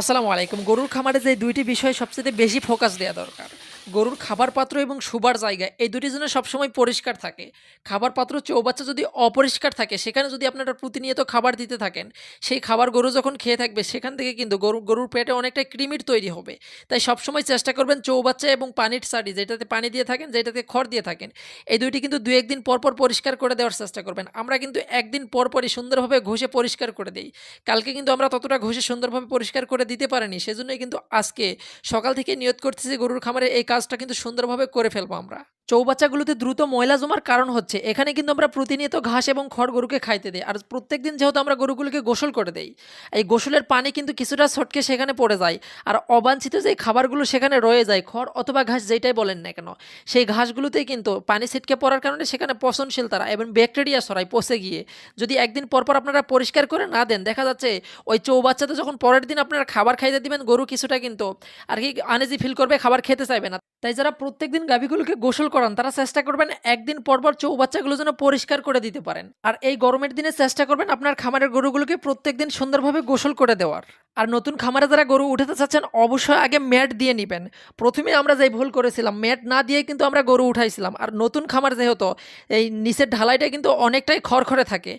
আসসালামু আলাইকুম। গরুর খামারে যে দুইটি বিষয় সবচেয়ে বেশি ফোকাস দেওয়া দরকার। গরুর খাবার পাত্র এবং শুবার জায়গা, এই দুটি যেন সবসময় পরিষ্কার থাকে। খাবার পাত্র চৌবাচ্চা যদি অপরিষ্কার থাকে, সেখানে যদি আপনারা প্রতিনিয়ত খাবার দিতে থাকেন, সেই খাবার গরু যখন খেয়ে থাকবে, সেখান থেকে কিন্তু গরু, গরুর পেটে অনেকটা ক্রিমির তৈরি হবে। তাই সবসময় চেষ্টা করবেন চৌবাচ্চা এবং পানির সারি যেটাতে পানি দিয়ে থাকেন, যেটাতে খড় দিয়ে থাকেন, এই দুইটি কিন্তু দু একদিন পর পর পরিষ্কার করে দেওয়ার চেষ্টা করবেন। আমরা কিন্তু একদিন পর পরই সুন্দরভাবে ঘষে পরিষ্কার করে দিই। কালকে কিন্তু আমরা ততটা ঘষে সুন্দরভাবে পরিষ্কার করে দিতে পারিনি, সেজন্যই কিন্তু আজকে সকাল থেকে নিয়ত করতেছি গরুর খামারে এই কাজটা কিন্তু সুন্দরভাবে করে ফেলব আমরা। চৌবাচ্চাগুলোতে দ্রুত ময়লা জমার কারণ হচ্ছে, এখানে কিন্তু আমরা প্রতিনিয়ত ঘাস এবং খড় গরুকে খাইতে দিই, আর প্রত্যেকদিন যেহেতু আমরা গরুগুলোকে গোসল করে দেই, এই গোসলের পানি কিন্তু কিছুটা ছটকে সেখানে পড়ে যায়, আর অবাঞ্ছিত যে খাবারগুলো সেখানে রয়ে যায়, খড় অথবা ঘাস যেটাই বলেন না কেন, সেই ঘাসগুলোতেই কিন্তু পানি ছিটকে পড়ার কারণে সেখানে পচনশীল তারা এবং ব্যাকটেরিয়া ছড়ায় পচে গিয়ে। যদি একদিন পরপর আপনারা পরিষ্কার করে না দেন, দেখা যাচ্ছে ওই চৌবাচ্চাতে যখন পরের দিন আপনারা খাবার খাইতে দিবেন, গরু কিছুটা কিন্তু আর কি আনেজি ফিল করবে, খাবার খেতে চাইবে না। তাই যারা প্রত্যেকদিন গাভীগুলোকে গোসল করান, তারা চেষ্টা করবেন একদিন পরপর চৌবাচ্চাগুলো যেন পরিষ্কার করে দিতে পারেন। আর এই গরমের দিনে চেষ্টা করবেন আপনার খামারের গরুগুলোকে প্রত্যেক দিন সুন্দরভাবে গোসল করে দেওয়ার। আর নতুন খামারে যারা গরু উঠাতে চাচ্ছেন, অবশ্যই আগে ম্যাট দিয়ে নেবেন। প্রথমে আমরা যেই ভুল করেছিলাম, ম্যাট না দিয়ে কিন্তু আমরা গরু উঠাইছিলাম। আর নতুন খামার যেহেতু, এই নিচের ঢালাইটা কিন্তু অনেকটাই খড়খড়ে থাকে।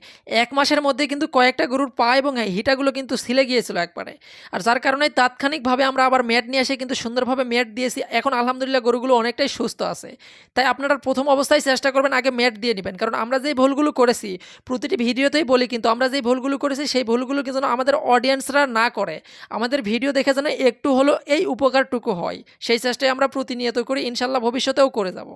এক মাসের মধ্যে কিন্তু কয়েকটা গরুর পা এবং হিটাগুলো কিন্তু ছিলে গিয়েছিল একবারে। আর যার কারণে তাৎক্ষণিকভাবে আমরা আবার ম্যাট নিয়ে এসে কিন্তু সুন্দরভাবে ম্যাট দিয়েছি। এখন আলহামদুলিল্লাহ গরুগুলো অনেকটাই সুস্থ আছে। তাই আপনারা প্রথম অবস্থায় চেষ্টা করবেন আগে ম্যাট দিয়ে নেবেন। কারণ আমরা যেই ভুলগুলো করেছি, প্রতিটি ভিডিওতেই বলি কিন্তু আমরা যেই ভুলগুলো করেছি, সেই ভুলগুলো যেন আমাদের অডিয়েন্সরা না করে। আমাদের ভিডিও দেখে যেন একটু হলো এই উপকারটুকু হয়। সেই চেষ্টাই আমরা প্রতিনিয়ত করি, ইনশাল্লাহ ভবিষ্যতেও করে যাব।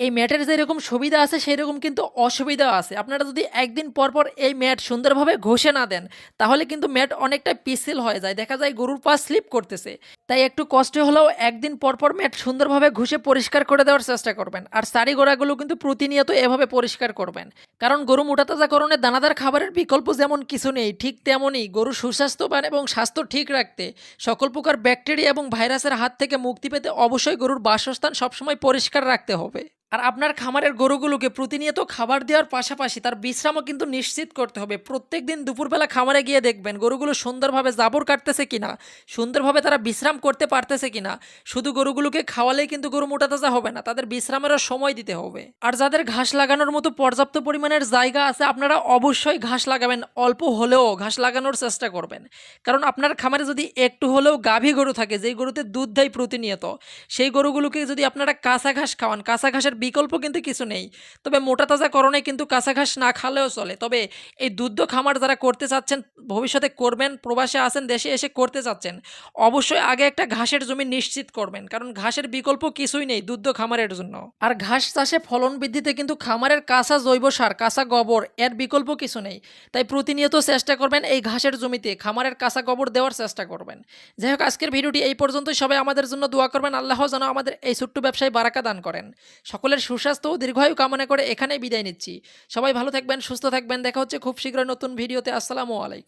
এই ম্যাটের যেরকম সুবিধা আছে সেই রকম কিন্তু অসুবিধা আছে। আপনারা যদি একদিন পর পর এই ম্যাট সুন্দরভাবে ঘষে না দেন, তাহলে কিন্তু ম্যাট অনেকটা পিসিল হয়ে যায়। দেখা যায় গরুর পা স্লিপ করতেছে। তাই একটু কষ্ট হলেও একদিন পর পর ম্যাট সুন্দরভাবে ঘুষে পরিষ্কার করে দেওয়ার চেষ্টা করবেন। আর সারি গোড়াগুলো কিন্তু প্রতিনিয়ত এভাবে পরিষ্কার করবেন। কারণ গরু মোটাতাজাকরণে দানাদার খাবারের বিকল্প যেমন কিছু নেই, ঠিক তেমনই গরু সুস্বাস্থ্যবান এবং স্বাস্থ্য ঠিক রাখতে সকল প্রকার ব্যাকটেরিয়া এবং ভাইরাসের হাত থেকে মুক্তি পেতে অবশ্যই গরুর বাসস্থান সবসময় পরিষ্কার রাখতে হবে। আর আপনার খামারের গরুগুলোকে প্রতিনিয়ত খাবার দেওয়ার পাশাপাশি তার বিশ্রামও কিন্তু নিশ্চিত করতে হবে। প্রত্যেক দিন দুপুরবেলা খামারে গিয়ে দেখবেন গরুগুলো সুন্দরভাবে জাবর কাটতেছে কিনা, সুন্দরভাবে তারা বিশ্রাম করতে পারতেছে কিনা? শুধু গরুগুলোকে খাওয়ালেই কিন্তু গরু মোটা তাজা হবে না, তাদের বিশ্রামেরও সময় দিতে হবে। আর যাদের ঘাস লাগানোর মতো পর্যাপ্ত পরিমাণের জায়গা আছে, আপনারা অবশ্যই ঘাস লাগাবেন, অল্প হলেও ঘাস লাগানোর চেষ্টা করবেন। কারণ আপনার খামারে যদি একটু হলেও গাভী গরু থাকে, যেই গরুতে দুধ দেয় প্রতিনিয়ত, সেই গরুগুলোকে যদি আপনারা কাঁচা ঘাস খাওয়ান, কাঁচা ঘাসের বিকল্প কিন্তু কিছু নেই। তবে মোটা তাজা করণে কিন্তু কাঁচা ঘাস না খালেও চলে। তবে এই দুধ খামার যারা করতে চাচ্ছেন, ভবিষ্যতে করবেন, প্রবাসে আসেন দেশে এসে করতে চাচ্ছেন, অবশ্যই আগে একটা ঘাসের জমি নিশ্চিত করবেন, কারণ ঘাসের বিকল্প কিছুই নেই দুধ খামারের জন্য। আর ঘাস চাষে ফলন বৃদ্ধিতে কিন্তু খামারের কাঁচা জৈব সার, কাঁচা গোবর এর বিকল্প কিছু নেই। তাই প্রতিনিয়ত চেষ্টা করবেন এই ঘাসের জমিতে খামারের কাঁচা গোবর দেওয়ার চেষ্টা করবেন। যাই হোক, আজকের ভিডিওটি এই পর্যন্তই। সবাই আমাদের জন্য দোয়া করবেন, আল্লাহ যেন আমাদের এই ছোট্ট ব্যবসায় বারাকা দান করেন। সকলের সুস্বাস্থ্য ও দীর্ঘায়ু কামনা করে এখানেই বিদায় নিচ্ছি। সবাই ভালো থাকবেন, সুস্থ থাকবেন। দেখা হচ্ছে খুব শীঘ্রই নতুন ভিডিওতে। আসসালামু আলাইকুম।